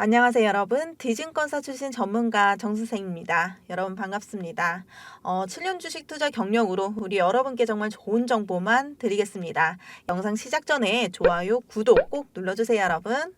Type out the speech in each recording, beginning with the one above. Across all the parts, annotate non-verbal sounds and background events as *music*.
안녕하세요, 여러분. 디진건사 출신 전문가 정선생입니다. 여러분 반갑습니다. 어, 7년 주식 투자 경력으로 우리 여러분께 정말 좋은 정보만 드리겠습니다. 영상 시작 전에 좋아요, 구독 꼭 눌러주세요, 여러분.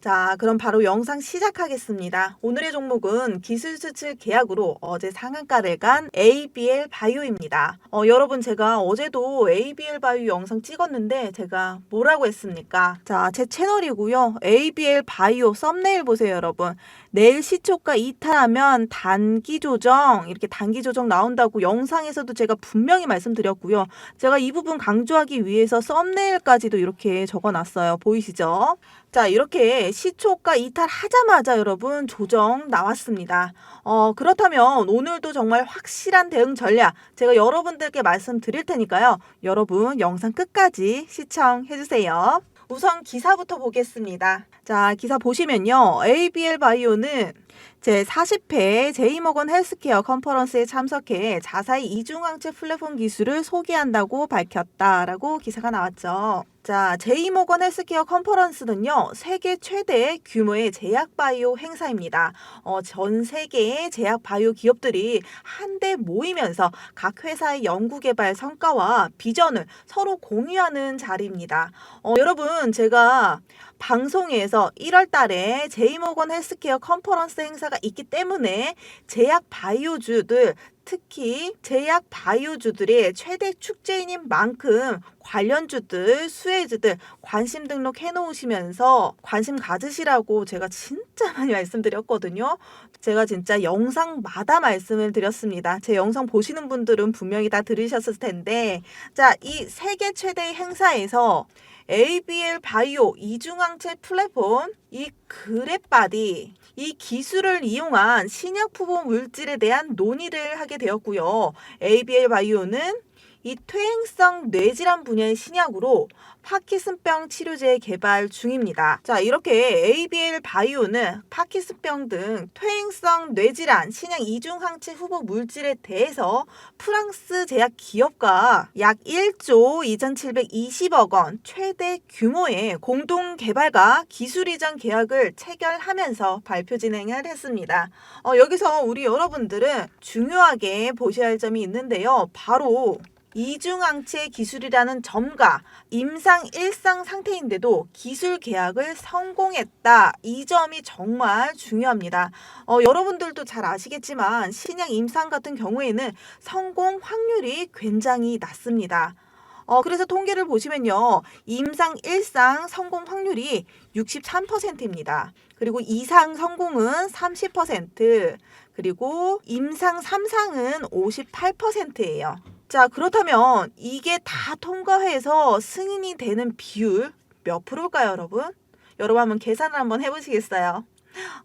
자, 그럼 바로 영상 시작하겠습니다. 오늘의 종목은 기술수출 계약으로 어제 상한가를 간 ABL 바이오입니다. 어, 여러분 제가 어제도 ABL 바이오 영상 찍었는데 제가 뭐라고 했습니까? 자, 제 채널이고요. ABL 바이오 썸네일 보세요, 여러분. 내일 시초가 이탈하면 단기 조정 이렇게 단기 조정 나온다고 영상에서도 제가 분명히 말씀드렸고요. 제가 이 부분 강조하기 위해서 썸네일까지도 이렇게 적어 놨어요. 보이시죠? 자, 이렇게 시초가 이탈하자마자 여러분 조정 나왔습니다. 어, 그렇다면 오늘도 정말 확실한 대응 전략 제가 여러분들께 말씀드릴 테니까요. 여러분 영상 끝까지 시청해 주세요. 우선 기사부터 보겠습니다. 자, 기사 보시면요. ABL 바이오는 제 40회 제이모건 헬스케어 컨퍼런스에 참석해 자사의 이중항체 플랫폼 기술을 소개한다고 밝혔다라고 기사가 나왔죠. 자, 제이모건 헬스케어 컨퍼런스는요, 세계 최대 규모의 제약 바이오 행사입니다. 어, 전 세계의 제약 바이오 기업들이 한데 모이면서 각 회사의 연구개발 성과와 비전을 서로 공유하는 자리입니다. 어, 여러분, 제가 방송에서 1월 달에 제이모건 헬스케어 컨퍼런스 행사가 있기 때문에 제약 바이오주들 특히 제약 바이오주들의 최대 축제인 만큼 관련주들, 수혜주들 관심 등록해 놓으시면서 관심 가지시라고 제가 진짜 *laughs* 많이 말씀드렸거든요. 제가 진짜 영상마다 말씀을 드렸습니다. 제 영상 보시는 분들은 분명히 다 들으셨을 텐데 자, 이 세계 최대 행사에서 ABL 바이오 이중항체 플랫폼 이 그랩바디 이 기술을 이용한 신약 후보 물질에 대한 논의를 하게 되었고요. ABL 바이오는 이 퇴행성 뇌질환 분야의 신약으로 파키슨병 치료제 개발 중입니다. 자, 이렇게 ABL 바이오는 파키슨병 등 퇴행성 뇌질환 신약 이중 항체 후보 물질에 대해서 프랑스 제약 기업과 약 1조 2,720억 원 최대 규모의 공동 개발과 기술 이전 계약을 체결하면서 발표 진행을 했습니다. 어, 여기서 우리 여러분들은 중요하게 보셔야 할 점이 있는데요. 바로 이중항체 기술이라는 점과 임상 일상 상태인데도 기술 계약을 성공했다. 이 점이 정말 중요합니다. 어, 여러분들도 잘 아시겠지만 신약 임상 같은 경우에는 성공 확률이 굉장히 낮습니다. 어, 그래서 통계를 보시면요. 임상 일상 성공 확률이 63%입니다. 그리고 이상 성공은 30%, 그리고 임상 3상은 58%예요. 자, 그렇다면 이게 다 통과해서 승인이 되는 비율 몇 프로일까요, 여러분? 여러분 한번 계산을 한번 해보시겠어요?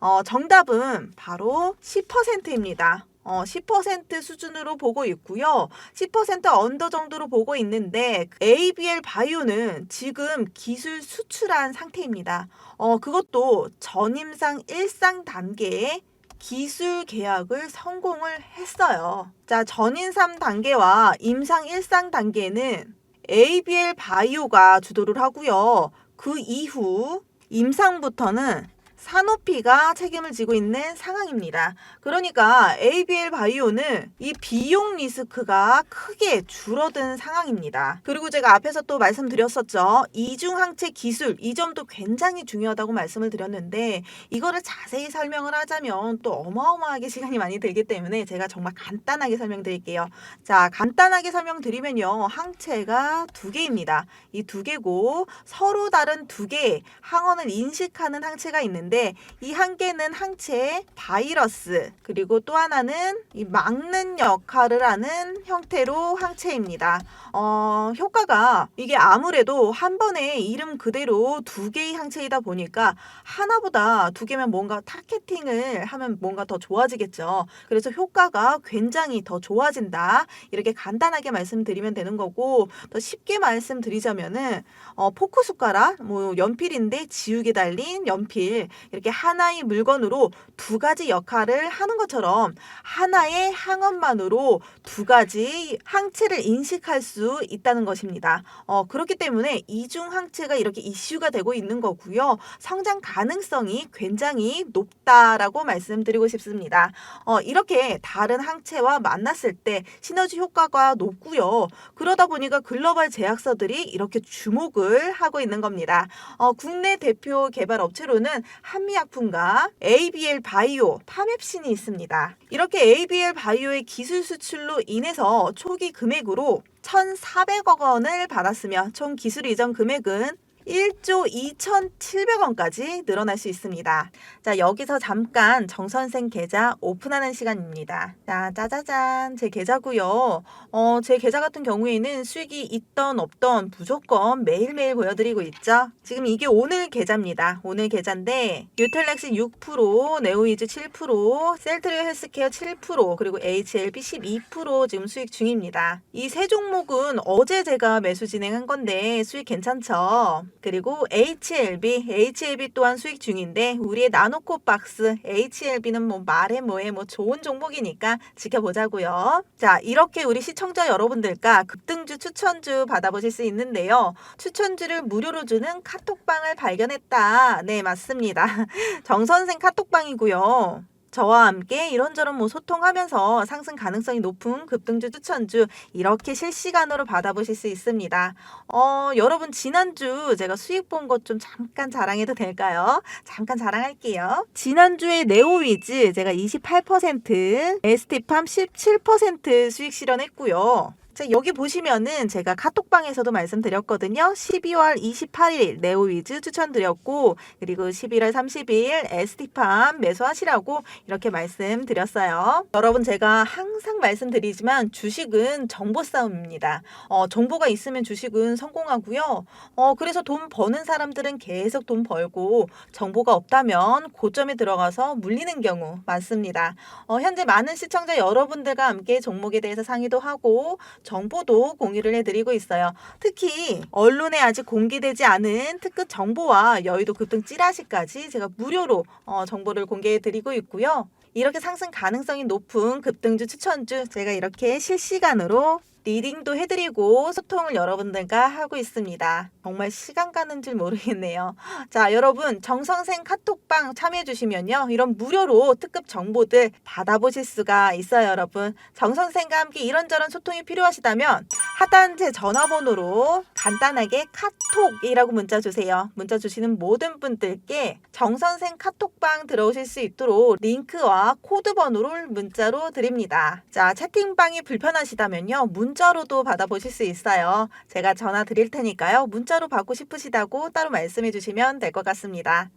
어, 정답은 바로 10%입니다. 어, 10% 수준으로 보고 있고요. 10% 언더 정도로 보고 있는데 ABL 바이오는 지금 기술 수출한 상태입니다. 어, 그것도 전임상 1상 단계에 기술 계약을 성공을 했어요. 자, 전인 3 단계와 임상 1상 단계는 ABL 바이오가 주도를 하고요. 그 이후 임상부터는 산오피가 책임을 지고 있는 상황입니다. 그러니까 ABL 바이오는 이 비용 리스크가 크게 줄어든 상황입니다. 그리고 제가 앞에서 또 말씀드렸었죠. 이중항체 기술 이 점도 굉장히 중요하다고 말씀을 드렸는데 이거를 자세히 설명을 하자면 또 어마어마하게 시간이 많이 들기 때문에 제가 정말 간단하게 설명드릴게요. 자, 간단하게 설명드리면요. 항체가 두 개입니다. 이 두 개고 서로 다른 두 개의 항원을 인식하는 항체가 있는데 있는데 이 한 개는 항체 바이러스 그리고 또 하나는 이 막는 역할을 하는 형태로 항체입니다. 어, 효과가 이게 아무래도 한 번에 이름 그대로 두 개의 항체이다 보니까 하나보다 두 개면 뭔가 타겟팅을 하면 뭔가 더 좋아지겠죠. 그래서 효과가 굉장히 더 좋아진다. 이렇게 간단하게 말씀드리면 되는 거고 더 쉽게 말씀드리자면은 어, 포크 숟가락 뭐 연필인데 지우개 달린 연필 이렇게 하나의 물건으로 두 가지 역할을 하는 것처럼 하나의 항원만으로 두 가지 항체를 인식할 수 있다는 것입니다. 어, 그렇기 때문에 이중 항체가 이렇게 이슈가 되고 있는 거고요. 성장 가능성이 굉장히 높다라고 말씀드리고 싶습니다. 어, 이렇게 다른 항체와 만났을 때 시너지 효과가 높고요. 그러다 보니까 글로벌 제약사들이 이렇게 주목을 하고 있는 겁니다. 어, 국내 대표 개발 업체로는 한미약품과 ABL 바이오, 파맵신이 있습니다. 이렇게 ABL 바이오의 기술 수출로 인해서 초기 금액으로 1,400억 원을 받았으며 총 기술 이전 금액은 1조 2,700원까지 늘어날 수 있습니다. 자, 여기서 잠깐 정선생 계좌 오픈하는 시간입니다. 자, 짜자잔. 제 계좌고요. 어, 제 계좌 같은 경우에는 수익이 있던 없던 무조건 매일매일 보여드리고 있죠. 지금 이게 오늘 계좌입니다. 오늘 계좌인데 유텔렉스 6%, 네오이즈 7%, 셀트리오 헬스케어 7%, 그리고 HLB 12% 지금 수익 중입니다. 이 세 종목은 어제 제가 매수 진행한 건데 수익 괜찮죠? 그리고 HLB, HLB 또한 수익 중인데 우리의 나노코 박스 HLB는 뭐 말해 뭐해 뭐 좋은 종목이니까 지켜보자고요. 자, 이렇게 우리 시청자 여러분들과 급등주 추천주 받아보실 수 있는데요. 추천주를 무료로 주는 카톡방을 발견했다. 네, 맞습니다. *laughs* 정 선생 카톡방이고요. 저와 함께 이런저런 뭐 소통하면서 상승 가능성이 높은 급등주 추천주 이렇게 실시간으로 받아보실 수 있습니다. 어, 여러분 지난주 제가 수익 본 것 좀 잠깐 자랑해도 될까요? 잠깐 자랑할게요. 지난주에 네오위즈 제가 28%, 에스티팜 17% 수익 실현했고요. 자, 여기 보시면은 제가 카톡방에서도 말씀드렸거든요. 12월 28일 네오위즈 추천드렸고, 그리고 11월 30일 에스티팜 매수하시라고 이렇게 말씀드렸어요. 여러분, 제가 항상 말씀드리지만 주식은 정보 싸움입니다. 어, 정보가 있으면 주식은 성공하고요. 어, 그래서 돈 버는 사람들은 계속 돈 벌고, 정보가 없다면 고점에 들어가서 물리는 경우 많습니다. 어, 현재 많은 시청자 여러분들과 함께 종목에 대해서 상의도 하고, 정보도 공유를 해드리고 있어요. 특히 언론에 아직 공개되지 않은 특급 정보와 여의도 급등 찌라시까지 제가 무료로 어, 정보를 공개해드리고 있고요. 이렇게 상승 가능성이 높은 급등주 추천주 제가 이렇게 실시간으로 리딩도 해드리고 소통을 여러분들과 하고 있습니다. 정말 시간 가는 줄 모르겠네요. 자, 여러분 정성생 카톡방 참여해주시면요. 이런 무료로 특급 정보들 받아보실 수가 있어요, 여러분. 정성생과 함께 이런저런 소통이 필요하시다면 하단 제 전화번호로 간단하게 카톡이라고 문자 주세요. 문자 주시는 모든 분들께 정선생 카톡방 들어오실 수 있도록 링크와 코드 번호를 문자로 드립니다. 자, 채팅방이 불편하시다면요. 문자로도 받아보실 수 있어요. 제가 전화 드릴 테니까요. 문자로 받고 싶으시다고 따로 말씀해 주시면 될 것 같습니다.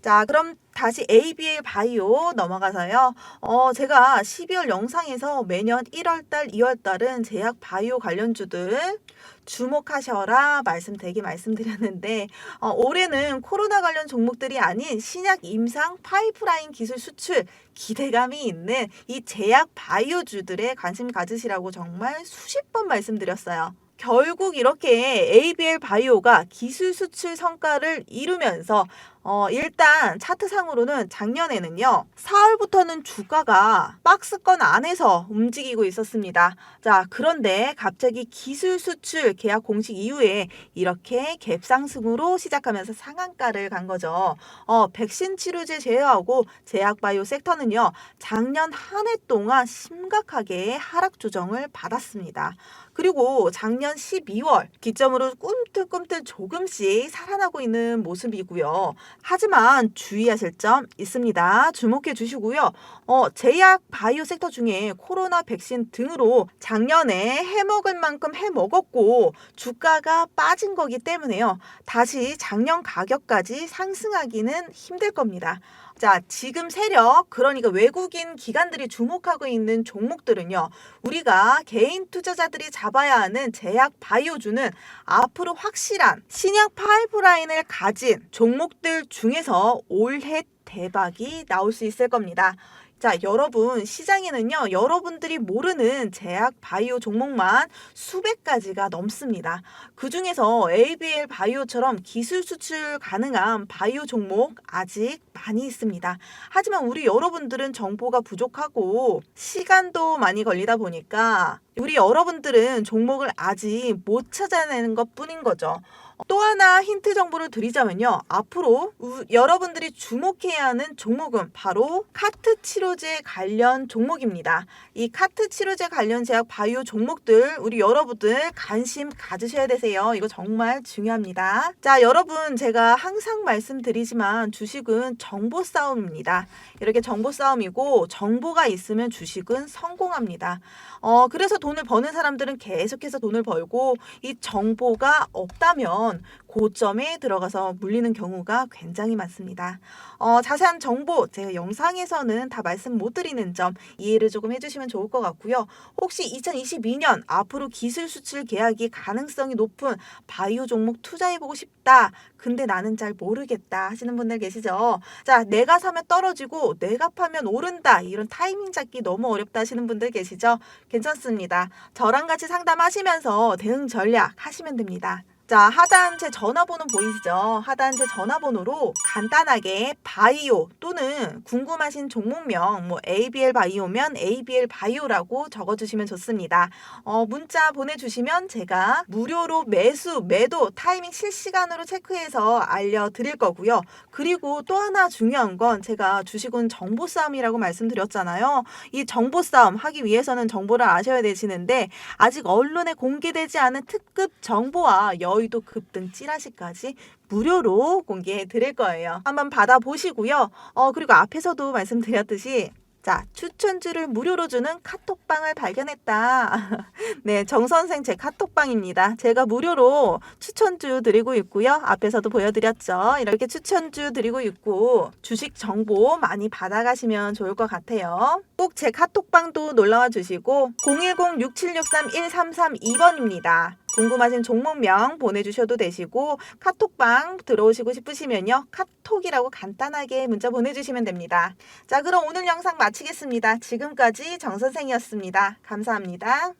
자, 그럼 다시 ABL 바이오 넘어가서요. 어, 제가 12월 영상에서 매년 1월달, 2월달은 제약 바이오 관련주들 주목하셔라 말씀 되게 말씀드렸는데 어, 올해는 코로나 관련 종목들이 아닌 신약 임상 파이프라인 기술 수출 기대감이 있는 이 제약 바이오주들에 관심 가지시라고 정말 수십 번 말씀드렸어요. 결국 이렇게 ABL 바이오가 기술 수출 성과를 이루면서 어, 일단 차트상으로는 작년에는요, 4월부터는 주가가 박스권 안에서 움직이고 있었습니다. 자, 그런데 갑자기 기술 수출 계약 공식 이후에 이렇게 갭상승으로 시작하면서 상한가를 간 거죠. 어, 백신 치료제 제외하고 제약바이오 섹터는요, 작년 한 해 동안 심각하게 하락 조정을 받았습니다. 그리고 작년 12월 기점으로 꿈틀꿈틀 조금씩 살아나고 있는 모습이고요. 하지만 주의하실 점 있습니다. 주목해 주시고요. 어, 제약 바이오 섹터 중에 코로나 백신 등으로 작년에 해먹을 만큼 해먹었고 주가가 빠진 거기 때문에요. 다시 작년 가격까지 상승하기는 힘들 겁니다. 자, 지금 세력, 그러니까 외국인 기관들이 주목하고 있는 종목들은요, 우리가 개인 투자자들이 잡아야 하는 제약 바이오주는 앞으로 확실한 신약 파이프라인을 가진 종목들 중에서 올해 대박이 나올 수 있을 겁니다. 자, 여러분, 시장에는요, 여러분들이 모르는 제약 바이오 종목만 수백 가지가 넘습니다. 그 중에서 ABL 바이오처럼 기술 수출 가능한 바이오 종목 아직 많이 있습니다. 하지만 우리 여러분들은 정보가 부족하고 시간도 많이 걸리다 보니까 우리 여러분들은 종목을 아직 못 찾아내는 것 뿐인 거죠. 또 하나 힌트 정보를 드리자면요. 앞으로 우- 여러분들이 주목해야 하는 종목은 바로 카트 치료제 관련 종목입니다. 이 카트 치료제 관련 제약 바이오 종목들 우리 여러분들 관심 가지셔야 되세요. 이거 정말 중요합니다. 자, 여러분 제가 항상 말씀드리지만 주식은 정보 싸움입니다. 이렇게 정보 싸움이고 정보가 있으면 주식은 성공합니다. 어, 그래서 돈을 버는 사람들은 계속해서 돈을 벌고 이 정보가 없다면 고점에 들어가서 물리는 경우가 굉장히 많습니다. 어, 자세한 정보 제가 영상에서는 다 말씀 못 드리는 점 이해를 조금 해주시면 좋을 것 같고요. 혹시 2022년 앞으로 기술 수출 계약이 가능성이 높은 바이오 종목 투자해보고 싶다. 근데 나는 잘 모르겠다 하시는 분들 계시죠? 자, 내가 사면 떨어지고 내가 파면 오른다. 이런 타이밍 잡기 너무 어렵다 하시는 분들 계시죠? 괜찮습니다. 저랑 같이 상담하시면서 대응 전략 하시면 됩니다. 자, 하단 제 전화번호 보이시죠? 하단 제 전화번호로 간단하게 바이오 또는 궁금하신 종목명, 뭐 ABL 바이오면 ABL 바이오라고 적어 주시면 좋습니다. 어, 문자 보내 주시면 제가 무료로 매수, 매도, 타이밍 실시간으로 체크해서 알려 드릴 거고요. 그리고 또 하나 중요한 건 제가 주식은 정보 싸움이라고 말씀드렸잖아요. 이 정보 싸움 하기 위해서는 정보를 아셔야 되시는데 아직 언론에 공개되지 않은 특급 정보와 여 의도 급등 찌라시까지 무료로 공개해 드릴 거예요. 한번 받아보시고요. 어, 그리고 앞에서도 말씀드렸듯이 자, 추천주를 무료로 주는 카톡방을 발견했다. *laughs* 네, 정선생 제 카톡방입니다. 제가 무료로 추천주 드리고 있고요. 앞에서도 보여드렸죠. 이렇게 추천주 드리고 있고 주식 정보 많이 받아가시면 좋을 것 같아요. 꼭 제 카톡방도 놀러와 주시고 010-6763-1332번입니다. 궁금하신 종목명 보내주셔도 되시고 카톡방 들어오시고 싶으시면요. 카톡이라고 간단하게 문자 보내주시면 됩니다. 자 그럼 오늘 영상 마치겠습니다. 지금까지 정선생이었습니다. 감사합니다.